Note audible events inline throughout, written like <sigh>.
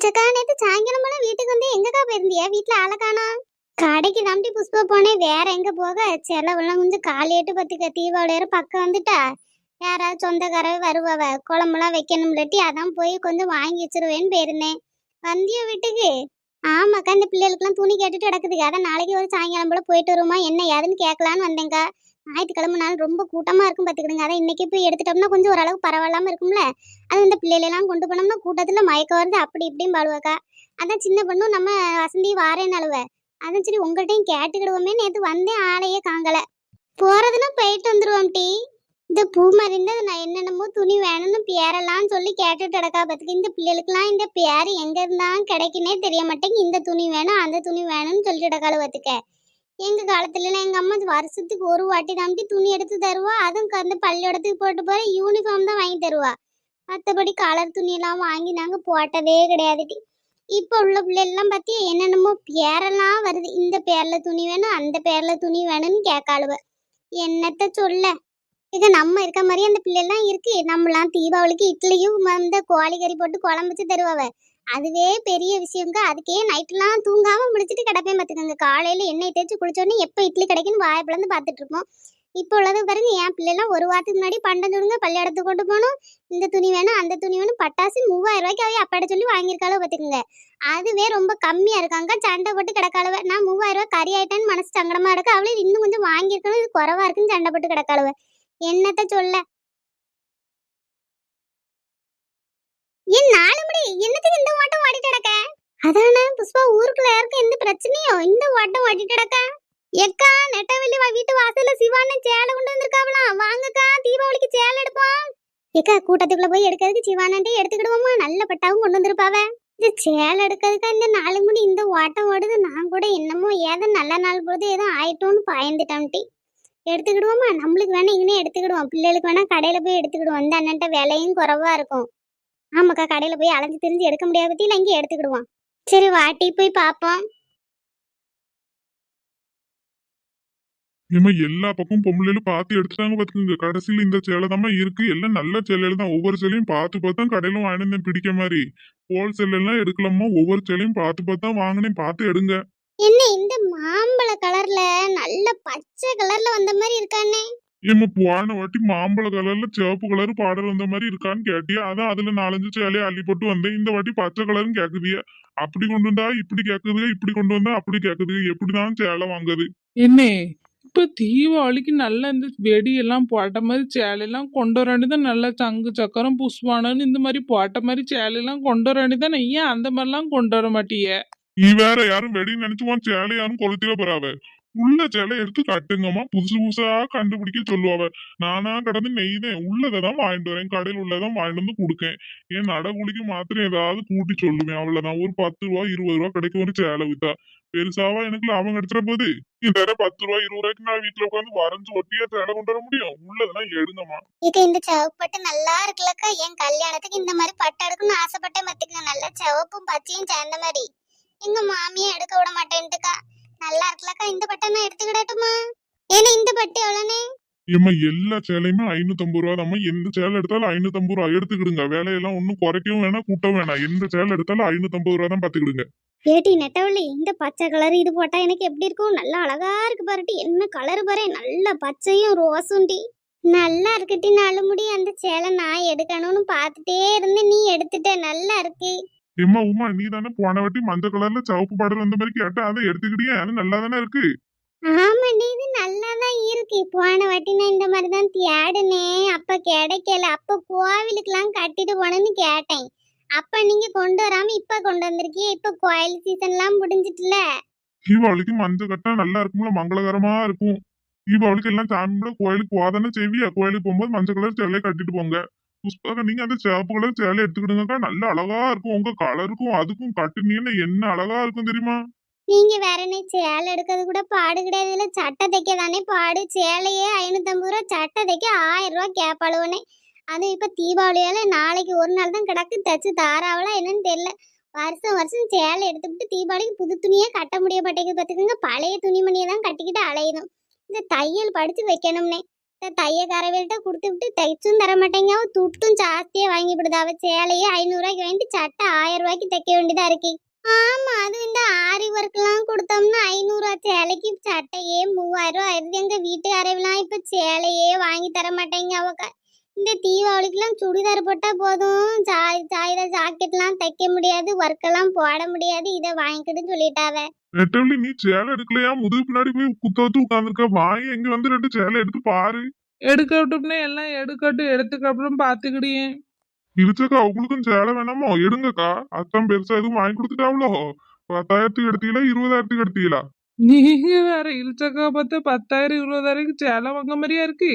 சிச்சக்கா சாயங்காலம் போல வீட்டுக்கு வந்து எங்கக்கா போயிருந்தியா? வீட்டுல ஆளை கடைக்கு தாண்டி புஷ்பா போனேன் வேற எங்க போக? செலவெல்லாம் கொஞ்சம் காலியட்டு பத்துக்க தீபாவளியார பக்கம் வந்துட்டா. யாராவது சொந்தக்காரவே வருவாவ குழம்புலாம் இல்லாட்டி அதான் போய் கொஞ்சம் வாங்கி வச்சிருவேன்னு போயிருந்தேன். வந்தியோ வீட்டுக்கு? ஆமாக்கா இந்த பிள்ளைகளுக்குலாம் துணி கேட்டுட்டு கிடக்குதுக்கா. அதான் நாளைக்கு ஒரு சாயங்காலம் போல போயிட்டு வருமா என்ன ஏதுன்னு கேட்கலான்னு வந்தேங்க்கா ஞாயிற்றுக்கிழமை நாள் ரொம்ப கூட்டமா இருக்கும் பார்த்துக்கிடுங்க அதான் இன்னைக்கு போய் எடுத்துட்டோம்னா கொஞ்சம் ஓரளவுக்கு பரவாயில்லாம இருக்கும்ல. அது இந்த பிள்ளைகளெல்லாம் கொண்டு போனோம்னா கூட்டத்துல மயக்கம் வருது அப்படி இப்படியும் பாடுவாக்கா அதான் சின்ன பொண்ணும் நம்ம வசந்தி வாரேன்னு அழுவ. அதான் சரி உங்கள்கிட்டையும் கேட்டுக்கிடுவோமே. நேற்று வந்தேன் ஆளையே காங்கல. போறதுன்னா போயிட்டு வந்துடுவோம் டி. இந்த பூ மறிந்து நான் என்னென்னமோ துணி வேணும்னு பேரெல்லாம் சொல்லி கேட்டுட்டு கிடக்கா பார்த்துக்கு இந்த பிள்ளைகளுக்குலாம் இந்த பேர் எங்க இருந்தாலும் கிடைக்குன்னே தெரிய மாட்டேங்க இந்த துணி வேணும் அந்த துணி வேணும்னு சொல்லிட்டு கிடக்கால பார்த்துக்க எங்க காலத்துலலாம் எங்க அம்மா வருஷத்துக்கு ஒரு வாட்டி தாண்டி துணி எடுத்து தருவா. அதுவும் கந்து பள்ளியோடத்துக்கு போட்டு போற யூனிஃபார்ம் தான் வாங்கி தருவா. மற்றபடி கலர் துணியெல்லாம் வாங்கி நாங்கள் போட்டதே கிடையாது இப்போ உள்ள பிள்ளைலாம் பற்றி என்னென்னமோ பேரெல்லாம் வருது. இந்த பேரில் துணி வேணும் அந்த பேரில் துணி வேணும்னு கேட்காளுவ. என்னத்த சொல்ல? இது நம்ம இருக்க மாதிரி அந்த பிள்ளைலாம் இருக்கு. நம்மலாம் தீபாவளிக்கு இட்லியும் இந்த கோழி கறி போட்டு குழம்பு வச்சு தருவாவ. அதுவே பெரிய விஷயங்க. அதுக்கே நைட்லாம் தூங்காம முடிச்சிட்டு கிடப்பேன் பார்த்துக்கோங்க காலையில் எண்ணெய் தேய்ச்சி குளிச்சோடனே எப்போ இட்லி கிடைக்குன்னு வாயை பிளந்து பார்த்துட்டு இருப்போம் இப்போ உள்ளது பாருங்க என் பிள்ளைலாம் ஒரு வாரத்துக்கு முன்னாடி பண்டம் சொல்லுங்க பள்ளியிடத்துக்கு கொண்டு போகணும் இந்த துணி வேணும் அந்த துணி வேணும் பட்டாசு மூவாயிரம் ரூபாய்க்கு அவைய அப்பாட்ட சொல்லி வாங்கியிருக்காளோ பார்த்துக்கோங்க அதுவே ரொம்ப கம்மியாக இருக்காங்க சண்டை போட்டு கிடக்காளுவ. நான் மூவாயிரம் ரூபாய் கறி ஆயிட்டேன்னு மனசு சங்கடமாக இருக்கு. அவளே இன்னும் கொஞ்சம் வாங்கியிருக்கணும் இது குறவா இருக்குன்னு சண்டை போட்டு கிடக்காளுவ. என்னத்த சொல்ல? ஏன் நாலு மணி என்னத்துக்கு இந்த ஓட்டம் ஓடிட்டு கிடக்க? அதானே புஷ்பா ஊருக்குள்ள யாருக்கும் எந்த பிரச்சனையோ இந்த ஓட்டம் ஓடிட்டு கிடக்க? எக்கா நெட்டவெளி வீட்டு வாசல்ல சிவான்னு சேலை கொண்டு வந்திருக்காவலாம். வாங்கக்கா தீபாவளிக்கு சேலை எடுப்போம். எக்கா கூட்டத்துக்குள்ள போய் எடுக்கிறதுக்கு சிவானன்ட்டே எடுத்துக்கிடுவோமா? நல்ல பட்டாவும் கொண்டு வந்திருப்பாவ. இந்த சேலை எடுக்கிறதுக்கா இந்த நாலு மணி இந்த ஓட்டம் ஓடுது. நான் கூட என்னமோ ஏதோ நல்ல நாள் பொழுது ஏதோ ஆயிட்டோம்னு பயந்துட்டோம்ட்டி எடுத்துக்கிடுவோமா? நம்மளுக்கு வேணா இங்கனே எடுத்துக்கிடுவோம். பிள்ளைகளுக்கு வேணா கடையில போய் எடுத்துக்கிடுவோம். இந்த அண்ணன்ட்ட விலையும் குறைவா இருக்கும். ஆமாக்கா கடையில போய் அலைஞ்சு திரிஞ்சு எடுக்க முடியாத பத்தியில இங்கே எடுத்துக்கிடுவோம் சரி வாட்டி போய் பார்ப்போம். ஏமா எல்லா பக்கம் பொம்பளையிலும் பார்த்து எடுத்துட்டாங்க பாத்துக்கோங்க. கடைசியில இந்த சேலை தான் இருக்கு. எல்லாம் நல்ல சேலையில தான். ஒவ்வொரு சேலையும் பார்த்து பார்த்து தான் கடையில வாங்கினேன் பிடிக்க மாதிரி. ஹோல்சேல் எல்லாம் எடுக்கலாமா ஒவ்வொரு சேலையும் பார்த்து பார்த்து வாங்கினேன். பார்த்து எடுங்க. என்ன இந்த மாம்பழ கலர்ல நல்ல பச்சை கலர்ல வந்த மாதிரி இருக்கானே. ஏமா போன வாட்டி மாம்பழ கலர்ல சிவப்பு கலர் பாடல் வந்த மாதிரி இருக்கான்னு கேட்டியா? அதான் அதுல நாலஞ்சு சேலையை அள்ளி போட்டு வந்தேன். இந்த வாட்டி பச்சை கலரும் கேக்குதிய? அப்படி கொண்டு வந்தா இப்படி கேக்குது இப்படி கொண்டு வந்தா அப்படி கேக்குது எப்படிதான் சேலை வாங்குது? என்ன இப்ப தீபாவளிக்கு நல்ல இந்த வெடியெல்லாம் போட்ட மாதிரி சேலையெல்லாம் கொண்டு வர வேண்டியதான் நல்ல சங்கு சக்கரம் புஷ்வானன்னு இந்த மாதிரி போட்ட மாதிரி சேலையெல்லாம் கொண்டு வர வேண்டியதான் ஏன் அந்த மாதிரிலாம் கொண்டு வர மாட்டிய? நீ வேற யாரும் வெடி நினைச்சுவான் சேலை யாரும் கொளுத்திட போறாவ. உள்ள சேலை எடுத்து கட்டுங்கம்மா. புதுசு புதுசா கண்டுபிடிக்க சொல்லுவாவ நானா கடந்து நெய்தேன் உள்ளதான் வாங்கிட்டு வரேன். கடையில் உள்ளதான் வாங்கிட்டு வந்து கொடுக்கேன். என் நடகுலிக்கு மாத்திரம் ஏதாவது கூட்டி சொல்லுவேன் அவ்வளவுதான். ஒரு பத்து ரூபா இருபது ரூபா கிடைக்கும் ஒரு சேலை வித்தா. பெருசாவா எனக்கு லாபம் கிடைச்சிட போது இந்த பத்து ரூபா இருபது ரூபாய்க்கு நான் வீட்டுல உட்காந்து வரைஞ்சு ஒட்டியா சேலை கொண்டு வர முடியும்? உள்ளதெல்லாம் எழுந்தமா இது இந்த சிவப்பு பட்டு நல்லா இருக்குல்லக்கா. என் கல்யாணத்துக்கு இந்த மாதிரி பட்டு எடுக்கணும்னு ஆசைப்பட்டே பார்த்துக்கங்க நல்லா சிவப்பும் பச்சையும் சேர்ந்த மாதிரி. எங்க மாமியை எடுக்க விட மாட்டேன்ட்டுக்கா. நல்லா இருக்குல்லக்கா இந்த பட்டை நான் எடுத்துக்கிடட்டுமா? ஏன்னா இந்த பட்டு எவ்வளோனே ஏம்மா எல்லா சேலையுமே ஐநூத்தம்பது ரூபா தான் எந்த சேலை எடுத்தாலும் ஐநூத்தம்பது ரூபா. எடுத்துக்கிடுங்க. வேலையெல்லாம் ஒன்றும் குறைக்கவும் வேணாம் கூட்டவும் வேணாம். எந்த சேலை எடுத்தாலும் ஐநூத்தம்பது ரூபா தான் பாத்துக்கிடுங்க ஏட்டி நெட்டவள்ளி இந்த பச்சை கலர் இது போட்டா எனக்கு எப்படி இருக்கும்? நல்லா அழகா இருக்கு பாருட்டி என்ன கலர் பாரு? நல்ல பச்சையும் ரோஸும் டி. நல்லா இருக்குட்டி நாலு முடி. அந்த சேலை நான் எடுக்கணும்னு பார்த்துட்டே இருந்தேன். நீ எடுத்துட்ட. நல்லா இருக்கு. ஏம்மா உமா நீ தானே போன வாட்டி மஞ்சள் கலர்ல சிவப்பு பாடல் வந்த மாதிரி கேட்டா அதை எடுத்துக்கிட்டியா? அது நல்லா தானே இருக்கு ஆமாண்டி இது நல்லா தான் இருக்கு. போன வாட்டி நான் இந்த மாதிரி தான் தேடினேன் அப்ப கிடைக்கல. அப்ப கோவிலுக்கெல்லாம் கட்டிட்டு போனேன்னு கேட்டேன். அப்ப நீங்க கொண்டு வராம இப்ப கொண்டு வந்திருக்கீங்க இப்ப கோயில் சீசன்லாம் முடிஞ்சிட்டுல. தீபாவளிக்கு மஞ்சள் கட்டா நல்லா இருக்கும்ல. மங்களகரமா இருக்கும். தீபாவளிக்கு எல்லாம் சாமி கூட கோயிலுக்கு போதானே செய்வியா? கோயிலுக்கு போகும்போது மஞ்சள் கலர் சேலையை கட்டிட்டு போங்க. புஷ்பாக்கா நீங்க அந்த சிவப்பு கலர் சேலை எடுத்துக்கிடுங்கக்கா. நல்ல அழகா இருக்கும். உங்க கலருக்கும் அதுக்கும் கட்டுனீங்கன்னா என்ன அழகா இருக்கும் தெரியுமா? நீங்க வேற என்ன சேலை எடுக்கிறது கூட பாடு கிடையாது. இல்ல சட்டை தைக்க தானே பாடு. சேலையே ஐநூத்தம்பது ரூபா சட்டை தைக்க ஆயிரம் ரூபா கேப்பாளுவனே அது இப்ப தீபாவளியால நாளைக்கு ஒரு நாள் தான் கிடக்கு. தச்சு தாராவளா என்னன்னு தெரியல. வருஷம் வருஷம் சேலை எடுத்துக்கிட்டு தீபாவளிக்கு புது துணியே கட்ட முடிய மாட்டேங்குது. பார்த்துக்கோங்க பழைய துணிமணியை தான் கட்டிக்கிட்டு அலையணும் இந்த தையல் படிச்சு வைக்கணும்னே. இந்த கொடுத்து விட்டு தைச்சும் தர மாட்டேங்க. துட்டும் ஜாஸ்தியே வாங்கி விடுது. அவ சேலையே ஐநூறு ரூபாய்க்கு வாங்கிட்டு சட்டை ஆயிரம் ரூபாய்க்கு தைக்க வேண்டியதா இருக்கு. ஆமா அது இந்த ஆரி ஒர்க் எல்லாம் கொடுத்தோம்னா ஐநூறு சேலைக்கு சட்டையே மூவாயிரம் ரூபாய் ஆயிருது எங்க வீட்டு அரைவெல்லாம் இப்ப சேலையே வாங்கி தர மாட்டேங்க. அவ இந்த தீபாவளிக்கெல்லாம் சுடிதார் போட்டா போதும். ஜாய் ஜாயிர ஜாக்கெட்லாம் தைக்க முடியாது ஒர்க் எல்லாம் போட முடியாது இதை வாங்கிக்கிட்டு சொல்லிட்டாவ. நெட்டவள்ளி நீ சேலை எடுக்கலையா? முதுகு பின்னாடி போய் குத்த வச்சு உட்காந்துருக்க வாய் எங்க வந்து ரெண்டு சேலை எடுத்து பாரு. எடுக்கட்டும்னே எல்லாம் எடுக்கட்டும் எடுத்துக்க அப்புறம் பாத்துக்கிடியே இழுச்சக்கா அவங்களுக்கும் சேலை வேணாமோ? எடுங்கக்கா. அத்தான் பெருசா எதுவும் வாங்கி கொடுத்துட்டாவளோ? பத்தாயிரத்துக்கு எடுத்தீங்களா? இருபதாயிரத்துக்கு எடுத்தீங்களா? நீங்க வேற இழுச்சக்கா பார்த்து பத்தாயிரம் இருபதாயிரம் சேலை வாங்க மாதிரியா இருக்கு?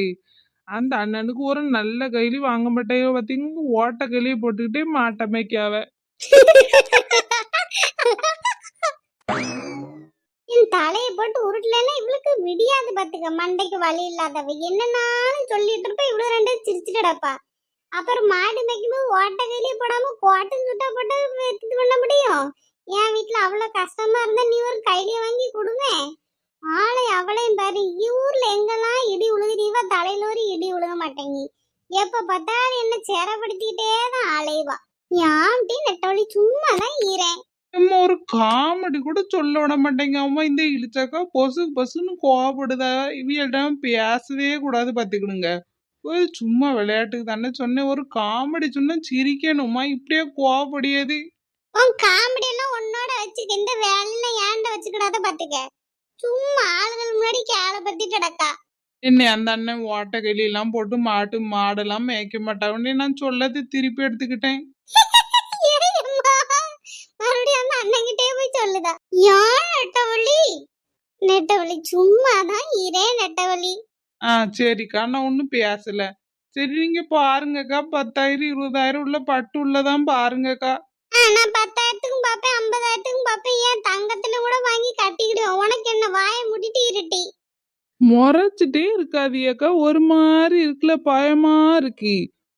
அந்த அண்ணனுக்கு ஒரு நல்ல கைலி வாங்க மாட்டேயோ பார்த்தீங்க ஓட்ட கைலியை போட்டுக்கிட்டே மாட்டமைக்காவ. என் தலையை போட்டு உருட்டலன்னா இவளுக்கு விடியாது பாத்துக்க. மண்டைக்கு வழி இல்லாதவ. என்னன்னாலும் சொல்லிட்டு இருப்ப. இவ்வளவு ரெண்டு சிரிச்சுட்டு கிடப்பா. அப்புறம் மாடு மேய்க்கும்போது ஓட்ட கையிலே போடாம கோட்டன் சுட்டா போட்டு இது பண்ண முடியும்? என் வீட்டுல அவ்வளவு கஷ்டமா இருந்தா நீ ஒரு கையிலே வாங்கி கொடுங்க மாட்டேங்கி எப்ப பார்த்தாலும் என்ன சேரப்படுத்திக்கிட்டே தான் அலைவா. யாம்டி நெட்டவழி சும்மா தான் ஈரேன். நம்ம ஒரு காமெடி கூட சொல்ல விட மாட்டேங்க. அம்மா இந்த இழிச்சாக்கா பொசு பொசுன்னு கோவப்படுதா? இவியிடம் பேசவே கூடாது பாத்துக்கிடுங்க ஒரு சும்மா விளையாட்டுக்கு தானே சொன்னேன். ஒரு காமெடி சொன்னா சிரிக்கணுமா இப்படியே கோவப்படியாது. உன் காமெடி எல்லாம் உன்னோட வச்சுக்க. இந்த வேலையில ஏன்ட வச்சுக்கிடாத பாத்துக்க சும்மா ஆளுகள் முன்னாடி கேள பத்தி கிடக்கா. என்ன அந்த அண்ணன் ஓட்ட எல்லாம் போட்டு மாட்டு மாடெல்லாம் மேய்க்க மாட்டாங்கன்னு நான் சொல்லது திருப்பி எடுத்துக்கிட்டேன். மறுபடியும் அண்ணங்கிட்டே போய் சொல்லுதா. யார் நெட்டவழி நெட்டவழி சும்மா தான் இரே நெட்டவழி ஆ சரிக்கா நான் ஒன்றும் பேசல. சரி நீங்க பாருங்கக்கா பத்தாயிரம் இருபதாயிரம் உள்ள பட்டு உள்ளதான் பாருங்கக்கா. நான் பத்தாயிரத்துக்கும் பாப்பேன் ஐம்பதாயிரத்துக்கும் பாப்பேன் ஏன் தங்கத்துல கூட வாங்கி கட்டிக்கிடுவேன் உனக்கு என்ன வாயை முடிட்டு இருட்டி முறைச்சிட்டே இருக்காதியக்கா ஒரு மாதிரி இருக்குல்ல பயமா இருக்கு.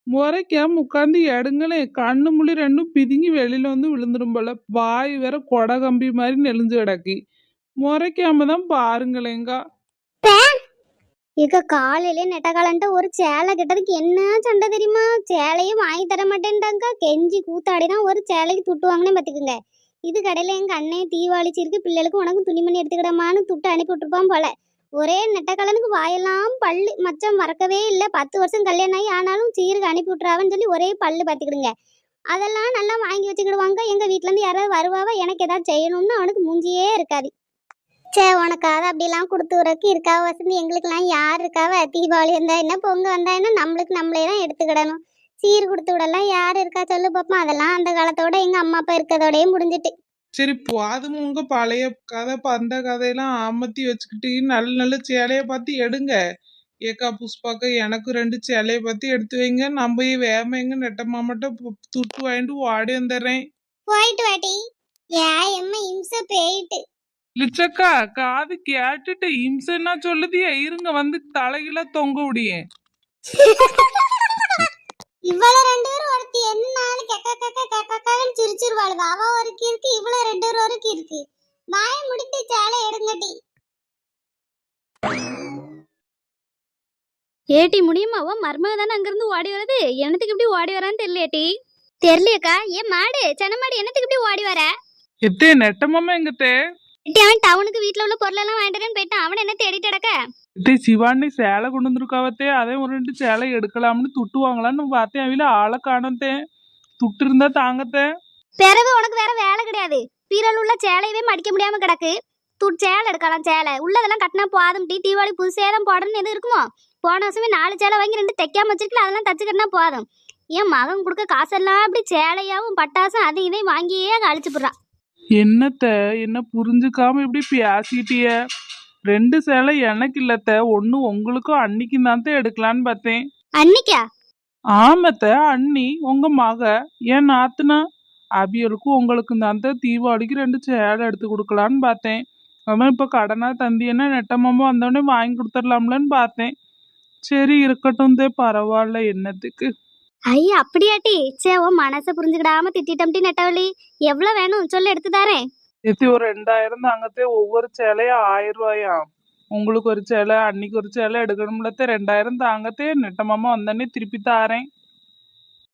முறைக்காம உட்காந்து இடங்களே கண்ணு முழி ரெண்டும் பிதுங்கி வெளியில வந்து விழுந்துடும் போல. வாய் வேற கொடை கம்பி மாதிரி நெளிஞ்சு கிடக்கு. முறைக்காம தான் பாருங்களேங்கா இக்க காலையில நெட்டகாலன்ட்ட ஒரு சேலை கிட்டதுக்கு என்ன சண்டை தெரியுமா? சேலையும் வாங்கி தர மாட்டேன்டாங்க கெஞ்சி கூத்தாடினா ஒரு சேலைக்கு துட்டு வாங்கினேன் பாத்துக்குங்க. இது கடையில எங்க அண்ணன் தீவாளிச்சிருக்கு பிள்ளைகளுக்கு உனக்கு துணிமணி எடுத்துக்கிடமான்னு துட்டு அனுப்பி விட்டுருப்பான் போல. ஒரே நெட்டக்கலனுக்கு வாயெல்லாம் பல்லு மச்சம் மறக்கவே இல்லை. பத்து வருஷம் கல்யாணம் ஆகி ஆனாலும் சீருக்கு அனுப்பி விட்றாவன்னு சொல்லி ஒரே பல்லு பார்த்துக்கிடுங்க அதெல்லாம் நல்லா வாங்கி வச்சுக்கிடுவாங்க. எங்கள் வீட்டிலேருந்து யாராவது வருவாவா எனக்கு ஏதாவது செய்யணும்னு அவனுக்கு மூஞ்சியே இருக்காது. சே உனக்காவது அப்படிலாம் கொடுத்து உறக்கு இருக்காவ வசந்தி? எங்களுக்கெல்லாம் யார் இருக்காவ? தீபாவளி வந்தா என்ன பொங்கல் வந்தா என்ன? நம்மளுக்கு நம்மளே தான் எடுத்துக்கிடணும். சீர் கொடுத்து விடலாம். யார் இருக்கா? சொல்லு பார்ப்போம் அதெல்லாம் அந்த காலத்தோட எங்கள் அம்மா அப்பா இருக்கதோடயே முடிஞ்சிட்டு. சரி போதும் உங்க பழைய கதை பந்த கதையெல்லாம் அமர்த்தி வச்சுக்கிட்டு நல்ல நல்ல சேலைய பார்த்து எடுங்க. ஏக்கா புஷ்பாக்கா எனக்கு ரெண்டு சேலைய பார்த்து எடுத்து வைங்க. நம்ம வேம எங்க நெட்ட மாமாட்ட பு- துட்டு வாங்கிட்டு ஓடி வந்துடுறேன். போயிட்டு வாட்டி ஏ எம்மா இம்ச போயிட்டு. லிச்சக்கா காது கேட்டுட்டு இம்சன்னா சொல்லுதியா. இருங்க வந்து தலையில தொங்க விடியேன். <laughs> இவ்வளவு ரெண்டு பேரும் ஒருத்தி. என்ன நாள் கெக்க கெக்க கெக்க கெக்கன்னு சிரிச்சிருவாளுவ. அவ ஒருக்கி இருக்கு இவ்வளவு ரெண்டு பேரும் ஒருக்கி இருக்கு. வாய முடிட்டு சேலை எடுங்கட்டி ஏட்டி முடியுமா? ஓ மருமக தானே அங்கிருந்து ஓடி வரது என்னத்துக்கு இப்படி ஓடி வரான்னு தெரியலையேட்டி தெரியலையக்கா. ஏன் மாடு சென்ன மாடு என்னத்துக்கு இப்படி ஓடி வர? எத்தே நெட்ட மாமா எங்கத்தே அவன் டவுனுக்கு வீட்ல உள்ள பொருள் எல்லாம் வாங்கிட்டு போயிட்டான். அவன் என்ன தேடிட்டு கிடக்க? எத்தே சிவானி சேலை கொண்டு வந்திருக்காவத்தே. அதே ஒரு ரெண்டு சேலை எடுக்கலாம்னு துட்டு வாங்கலாம்னு பார்த்தேன் அவில ஆளை காணத்தே துட்டு இருந்தா தாங்கத்தே. பிறகு உனக்கு வேற வேலை கிடையாது. பீரல் உள்ள சேலையவே மடிக்க முடியாம கிடக்கு. து சேலை எடுக்கலாம் சேலை. உள்ளதெல்லாம் கட்டினா போதும். டீ தீபாவளி புது சேலம் போடணும்னு எதுவும் இருக்குமோ? போன வருஷமே நாலு சேலை வாங்கி ரெண்டு தைக்காம வச்சிருக்கல அதெல்லாம் தச்சு கட்டினா போதும். என் மகன் கொடுக்க காசெல்லாம் அப்படி சேலையாவும் பட்டாசும் அதையும் இதையும் வாங்கியே அழிச்சு போடுறான். என்னத்த என்ன புரிஞ்சுக்காம இப்படி பேசிட்டிய? ரெண்டு சேலை எனக்கு இல்லத்த. ஒண்ணு உங்களுக்கும் அன்னைக்கும் தான் எடுக்கலான்னு பார்த்தேன் அன்னிக்கா? ஆமத்த அண்ணி உங்க மக ஏன் நாத்துனா. அவியலுக்கும் உங்களுக்கும் தான் தீபாவளிக்கு ரெண்டு சேலை எடுத்து கொடுக்கலான்னு பார்த்தேன் அவன் இப்போ கடனா தந்தியன்னா நெட்டமாமா வந்தோடனே வாங்கி கொடுத்துடலாம்லன்னு பார்த்தேன் சரி இருக்கட்டும் தே பரவாயில்ல என்னத்துக்கு. ஐயா அப்படியாட்டி? சே உன் மனசை புரிஞ்சுக்கிடாம திட்டிட்டம்டி நெட்டவழி எவ்வளவு வேணும்? சொல்லு எடுத்து தரேன். எத்தி ஒரு ரெண்டாயிரம் தாங்கத்தே ஒவ்வொரு சேலையும் ஆயிரம் ரூபாயா உங்களுக்கு ஒரு சேலை அன்னைக்கு ஒரு சேலை எடுக்கணும்லத்தே ரெண்டாயிரம் தாங்கத்தே நெட்டமாமா வந்தோடனே திருப்பி தாரேன்.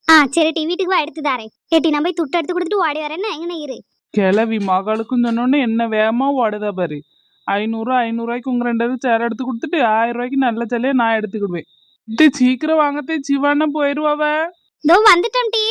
ஆ சரி டி வீட்டுக்கு வா எடுத்து தாரேன். ஏட்டி நான் போய் துட்டு எடுத்து கொடுத்துட்டு ஓடி வரேன்னா எங்கன இரு? கிளவி மகளுக்கும் சொன்னோன்னே என்ன வேகமா ஓடுதா பாரு. ஐநூறு ஐநூறுரூவாய்க்கு உங்க ரெண்டு பேரும் சேலை எடுத்து கொடுத்துட்டு ஆயிரம் ரூபாய்க்கு நல்ல சேலையை நான் எடுத்துக்கிடுவேன். டேய், சீக்கிரம் வாங்கத்தே சிவானா போயிருவாவ? இதோ வந்துட்டோம் டி.